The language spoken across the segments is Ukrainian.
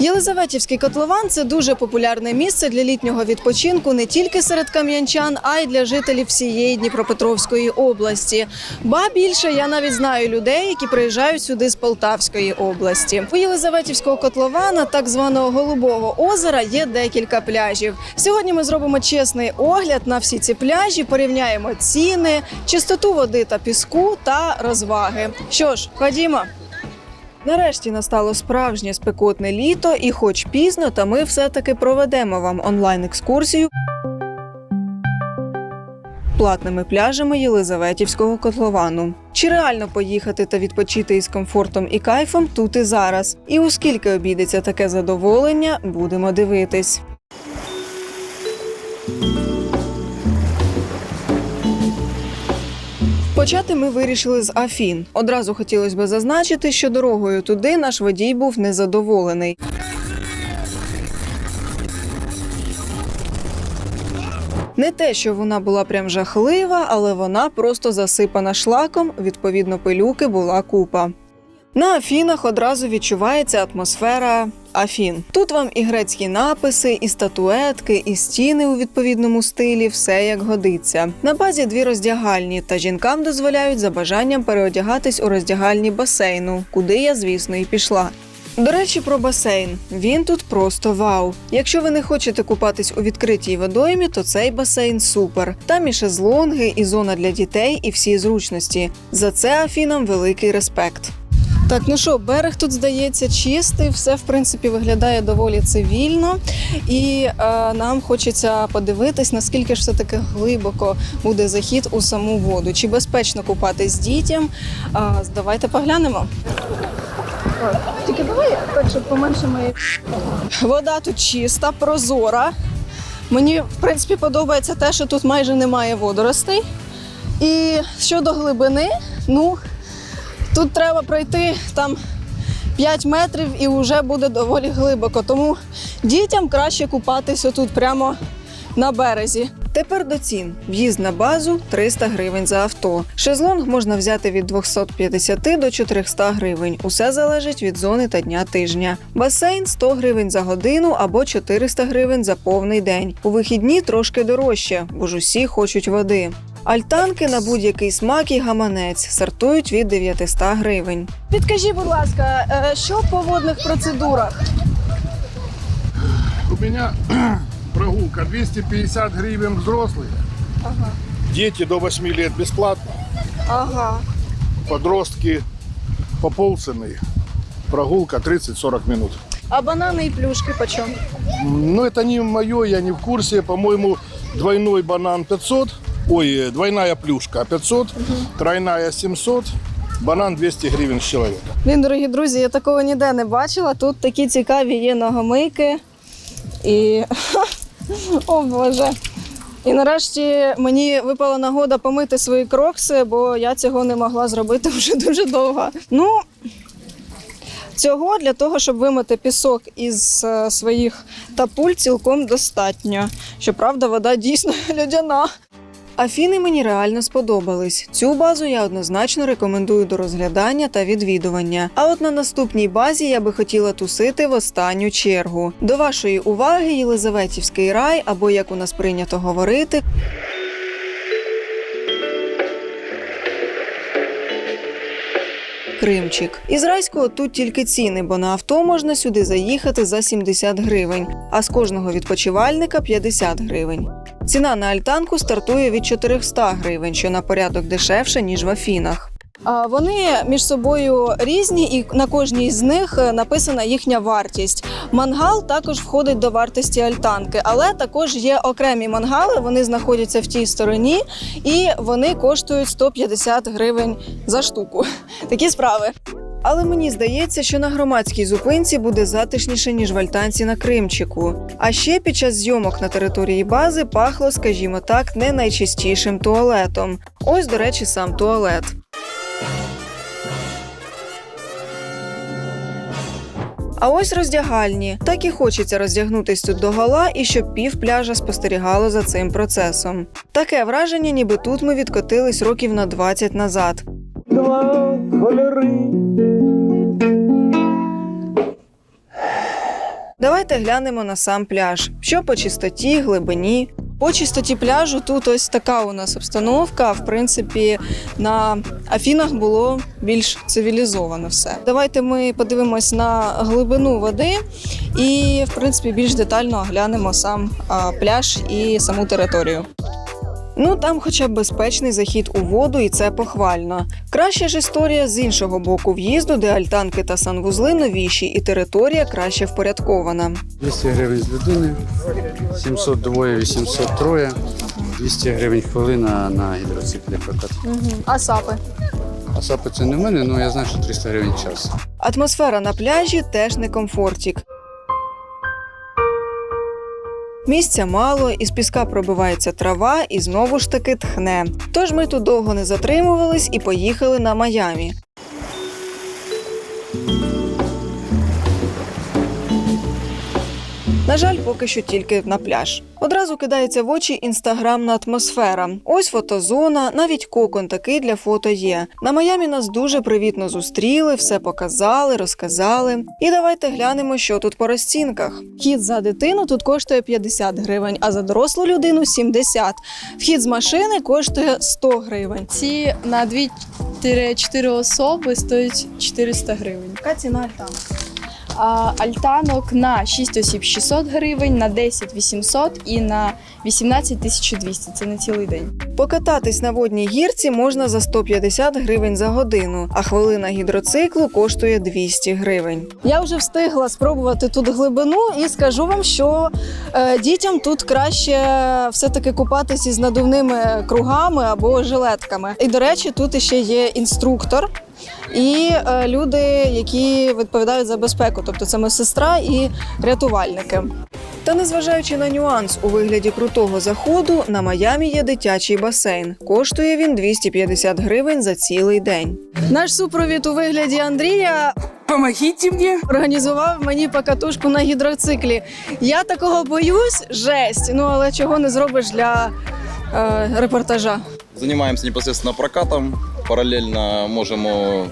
Єлизаветівський котлован це дуже популярне місце для літнього відпочинку не тільки серед кам'янчан, а й для жителів всієї Дніпропетровської області. Ба більше я навіть знаю людей, які приїжджають сюди з Полтавської області. У Єлизаветівського котлована, так званого Голубого озера, є декілька пляжів. Сьогодні ми зробимо чесний огляд на всі ці пляжі, порівняємо ціни, чистоту води та піску та розваги. Що ж, ходімо. Нарешті настало справжнє спекотне літо, і хоч пізно, та ми все-таки проведемо вам онлайн-екскурсію платними пляжами Єлизаветівського котловану. Чи реально поїхати та відпочити із комфортом і кайфом тут і зараз? І оскільки обійдеться таке задоволення, будемо дивитись. Почати ми вирішили з Афін. Одразу хотілося б зазначити, що дорогою туди наш водій був незадоволений. Не те, що вона була прям жахлива, але вона просто засипана шлаком, відповідно, пилюки була купа. На Афінах одразу відчувається атмосфера Афін. Тут вам і грецькі написи, і статуетки, і стіни у відповідному стилі, все як годиться. На базі дві роздягальні, та жінкам дозволяють за бажанням переодягатись у роздягальні басейну, куди я, звісно, і пішла. До речі, про басейн. Він тут просто вау. Якщо ви не хочете купатись у відкритій водоймі, то цей басейн супер. Там і шезлонги, і зона для дітей, і всі зручності. За це Афінам великий респект. Так, ну що, берег тут здається чистий, все в принципі виглядає доволі цивільно, і е, нам хочеться подивитись, наскільки ж все таки глибоко буде захід у саму воду. Чи безпечно купатись з дітям? А, давайте поглянемо. Тільки давай так, щоб поменше мої. Вода тут чиста, прозора. Мені, в принципі, подобається те, що тут майже немає водоростей. І щодо глибини, ну тут треба пройти там 5 метрів і вже буде доволі глибоко. Тому дітям краще купатися тут прямо на березі. Тепер до цін. В'їзд на базу 300 гривень за авто. Шезлонг можна взяти від 250 до 400 гривень. Усе залежить від зони та дня тижня. Басейн 100 гривень за годину або 400 гривень за повний день. У вихідні трошки дорожче, бо ж усі хочуть води. Альтанки на будь-який смак і гаманець стартують від 900 гривень. Підкажіть, будь ласка, е, що по водних процедурах? У меня прогулка 250 гривен взрослые. Дети до 8 лет бесплатно. Ага. Подростки по полцены. Прогулка 30-40 минут. А банани і плюшки почем? Ну, это не мое, я не в курсе. По-моему, двойной банан 500. Ой, двойная плюшка 500, тройная 700, банан 200 гривен с человека. Блін, дорогі друзі, я такого ніде не бачила. Тут такі цікаві є ногомийки. І. О Боже. І нарешті мені випала нагода помити свої крокси, бо я цього не могла зробити вже дуже довго. Ну, цього для того, щоб вимити пісок із е, своїх тапуль, цілком достатньо. Щоправда, вода дійсно льодяна. Афіни мені реально сподобались. Цю базу я однозначно рекомендую до розглядання та відвідування. А от на наступній базі я би хотіла тусити в останню чергу. До вашої уваги Єлизаветівський рай, або як у нас прийнято говорити. Кримчик. Із райського тут тільки ціни, бо на авто можна сюди заїхати за 70 гривень, а з кожного відпочивальника 50 гривень. Ціна на альтанку стартує від 400 гривень, що на порядок дешевше, ніж в Афінах. Вони між собою різні, і на кожній з них е, написана їхня вартість. Мангал також входить до вартості альтанки, але також є окремі мангали. Вони знаходяться в тій стороні, і вони коштують 150 гривень за штуку. Такі справи. Але мені здається, що на громадській зупинці буде затишніше, ніж в альтанці на Кримчику. А ще під час зйомок на території бази пахло, скажімо так, не найчистішим туалетом. Ось, до речі, сам туалет. А ось роздягальні. Так і хочеться роздягнутись тут догола і щоб пів пляжа спостерігало за цим процесом. Таке враження, ніби тут ми відкотились років на 20 назад. Два кольори. Давайте глянемо на сам пляж. Що по чистоті, глибині. По чистоті пляжу тут ось така у нас обстановка. В принципі, на Афінах було більш цивілізовано все. Давайте ми подивимось на глибину води і, в принципі, більш детально оглянемо сам пляж і саму територію. Ну там, хоча б безпечний захід у воду, і це похвально. Краще ж історія з іншого боку в'їзду, де альтанки та санвузли новіші, і територія краще впорядкована. 200 гривень з людини, 700 двоє, 800 троє, 200 гривень хвилина на гідроциклі прокат. А сапи? А сапи це не в мене, але я знаю, що 300 гривень час. Атмосфера на пляжі теж не комфортік. Місця мало, із піска пробивається трава і знову ж таки тхне. Тож ми тут довго не затримувались і поїхали на Майамі. На жаль, поки що тільки на пляж. Одразу кидається в очі інстаграмна атмосфера. Ось фотозона, навіть кокон такий для фото є. На Майамі нас дуже привітно зустріли, все показали, розказали. І давайте глянемо, що тут по розцінках. Вхід за дитину тут коштує 50 гривень, а за дорослу людину 70. Вхід з машини коштує 100 гривень. Ці на 2-4 особи стоять 400 гривень. Яка ціна альтана? А альтанок на 6 осіб 600 гривень, на 10 800 і на 18 1200. Це на цілий день. Покататись на водній гірці можна за 150 гривень за годину, а хвилина гідроциклу коштує 200 гривень. Я вже встигла спробувати тут глибину і скажу вам, що е, дітям тут краще все-таки купатись із надувними кругами або жилетками. І до речі, тут ще є інструктор. І е, люди, які відповідають за безпеку, тобто це медсестра і рятувальники. Та незважаючи на нюанс у вигляді крутого заходу, на Майамі є дитячий басейн. Коштує він 250 гривень за цілий день. Наш супровід у вигляді Андрія Помогите мне. організував мені покатушку на гідроциклі. Я такого боюсь, жесть. Ну але чого не зробиш для е, репортажа? Займаємося непосредственно прокатом. Паралельно можемо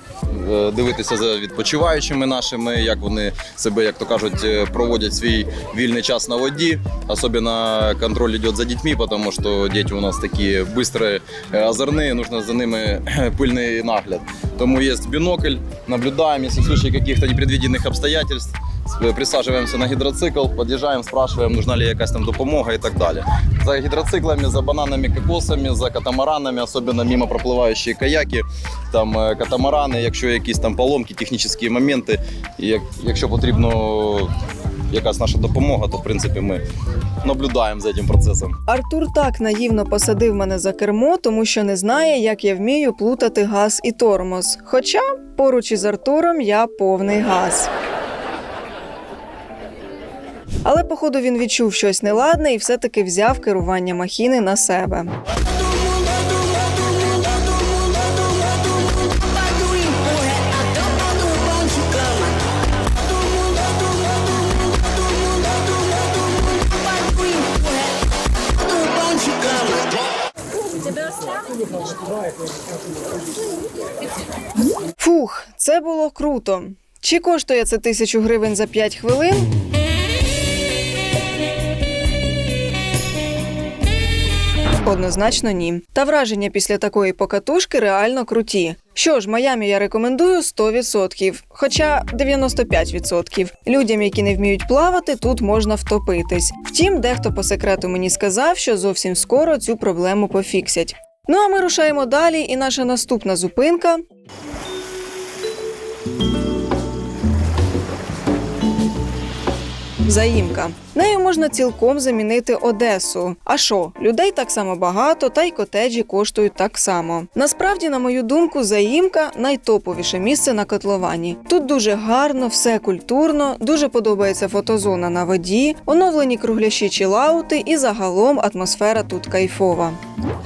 е, дивитися за відпочиваючими нашими, як вони себе, як то кажуть, е, проводять свій вільний час на воді. Особливо контроль йде за дітьми, тому що діти у нас такі швидкі, озорні, нужно за ними пильний нагляд. Тому є бінокль, наблюдаємо, якщо в случае каких-то непредвиденных обстоятельств, Э, присаживаемся на гидроцикл, подъезжаем, спрашиваем, нужна ли якась там допомога и так далее. За гидроциклами, за бананами, кокосами, за катамаранами, особенно мимо проплывающие каяки, там е, катамарани, якщо якісь там поломки, технічні моменти, і як, якщо потрібно якась наша допомога, то в принципі ми наблюдаємо за цим процесом. Артур так наївно посадив мене за кермо, тому що не знає, як я вмію плутати газ і тормоз. Хоча поруч із Артуром я повний газ. Але, походу, він відчув щось неладне і все-таки взяв керування махіни на себе. Фух, це було круто. Чи коштує це тисячу гривень за 5 хвилин? Однозначно ні. Та враження після такої покатушки реально круті. Що ж, Майамі я рекомендую 100%, хоча 95%. Людям, які не вміють плавати, тут можна втопитись. Втім, дехто по секрету мені сказав, що зовсім скоро цю проблему пофіксять. Ну а ми рушаємо далі, і наша наступна зупинка Заїмка. Нею можна цілком замінити Одесу. А що, людей так само багато, та й котеджі коштують так само. Насправді, на мою думку, заїмка найтоповіше місце на котловані. Тут дуже гарно, все культурно, дуже подобається фотозона на воді, оновлені кругляші чилаути і загалом атмосфера тут кайфова.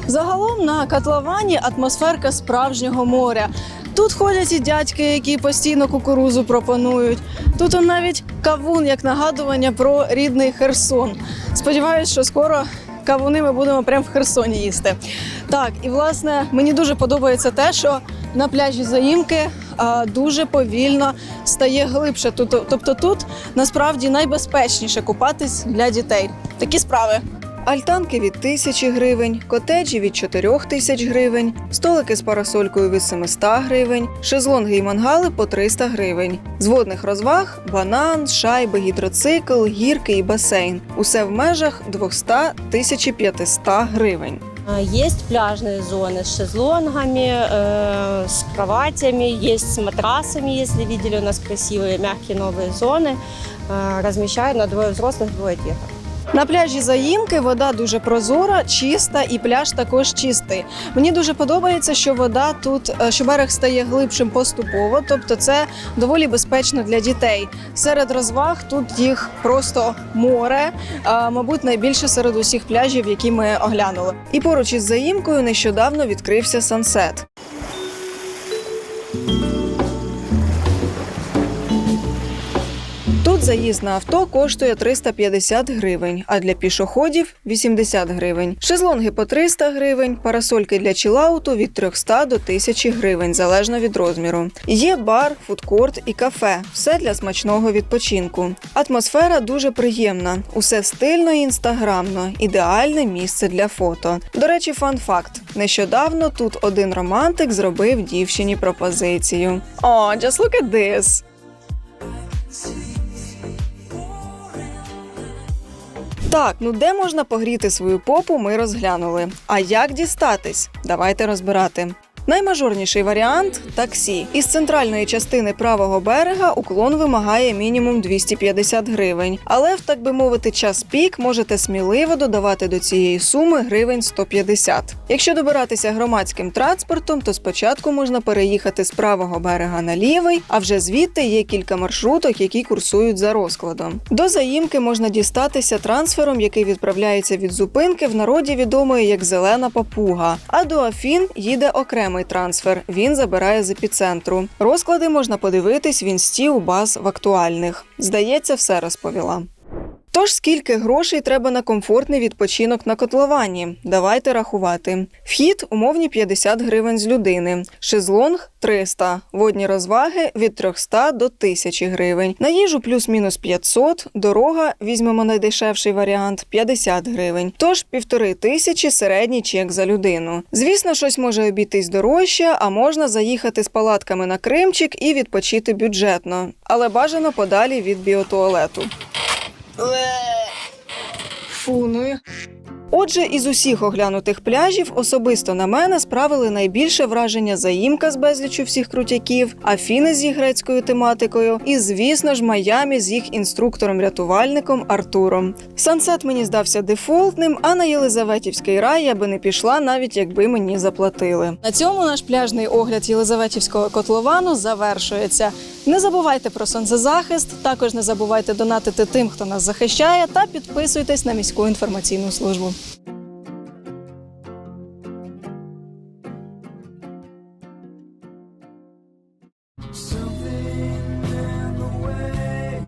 Загалом на котловані атмосферка справжнього моря. Тут ходять і дядьки, які постійно кукурузу пропонують. Тут он навіть кавун як нагадування про рідний Херсон. Сподіваюсь, що скоро кавуни ми будемо прямо в Херсоні їсти. Так, і власне мені дуже подобається те, що на пляжі Заїмки а, дуже повільно стає глибше. Тобто тут насправді найбезпечніше купатись для дітей. Такі справи Альтанки від тисячі гривень, котеджі від 4 тисяч гривень, столики з парасолькою від 700 гривень, шезлонги і мангали по 300 гривень. З водних розваг банан, шайби, гідроцикл, гірки і басейн. Усе в межах 200-1500 гривень. А, Есть пляжные зоны с шезлонгами, э, с кроватями, есть с матрасами, если видели, у нас красивые мягкие новые зоны. Э, Размещают на двое взрослых, двое деток. На пляжі Заїмки вода дуже прозора, чиста, і пляж також чистий. Мені дуже подобається, що вода тут, е, що берег стає глибшим поступово, тобто це доволі безпечно для дітей. Серед розваг тут їх просто море, а, мабуть, найбільше серед усіх пляжів, які ми оглянули. І поруч із Заїмкою нещодавно відкрився сансет. Заїзд на авто коштує 350 гривень, а для пішоходів 80 гривень. Шезлонги по 300 гривень, парасольки для чилауту від 300 до 1000 гривень, залежно від розміру. Є бар, фудкорт і кафе. Все для смачного відпочинку. Атмосфера дуже приємна, усе стильно і інстаграмно, ідеальне місце для фото. До речі, фан факт: нещодавно тут один романтик зробив дівчині пропозицію. О, just look at this! Так, ну де можна погріти свою попу, ми розглянули. А як дістатись? Давайте розбирати. Наймажорніший варіант таксі. Із центральної частини правого берега уклон вимагає мінімум 250 гривень. Але в так би мовити час пік можете сміливо додавати до цієї суми гривень 150. Якщо добиратися громадським транспортом, то спочатку можна переїхати з правого берега на лівий, а вже звідти є кілька маршруток, які курсують за розкладом. До заїмки можна дістатися трансфером, який відправляється від зупинки в народі відомої як зелена папуга. А до Афін їде окремий трансфер. Він забирає з епіцентру. Розклади можна подивитись в інсті у баз в актуальних. Здається, все розповіла. Тож скільки грошей треба на комфортний відпочинок на котловані? Давайте рахувати. Вхід умовні 50 гривень з людини, шезлонг 300, водні розваги від 300 до 1000 гривень. На їжу плюс-мінус 500, дорога, візьмемо найдешевший варіант 50 гривень. Тож півтори тисячі середній чек за людину. Звісно, щось може обійтись дорожче, а можна заїхати з палатками на Кримчик і відпочити бюджетно, але бажано подалі від біотуалету. Фу, ну Отже, із усіх оглянутих пляжів особисто на мене справили найбільше враження заїмка з безлічу всіх крутяків, Афіни з їх грецькою тематикою, і, звісно ж, Майамі з їх інструктором-рятувальником Артуром. Сансет мені здався дефолтним, а на Єлизаветівський рай я би не пішла, навіть якби мені заплатили. На цьому наш пляжний огляд Єлизаветівського котловану завершується. Не забувайте про сонцезахист, також не забувайте донатити тим, хто нас захищає, та підписуйтесь на міську інформаційну службу. Thank you.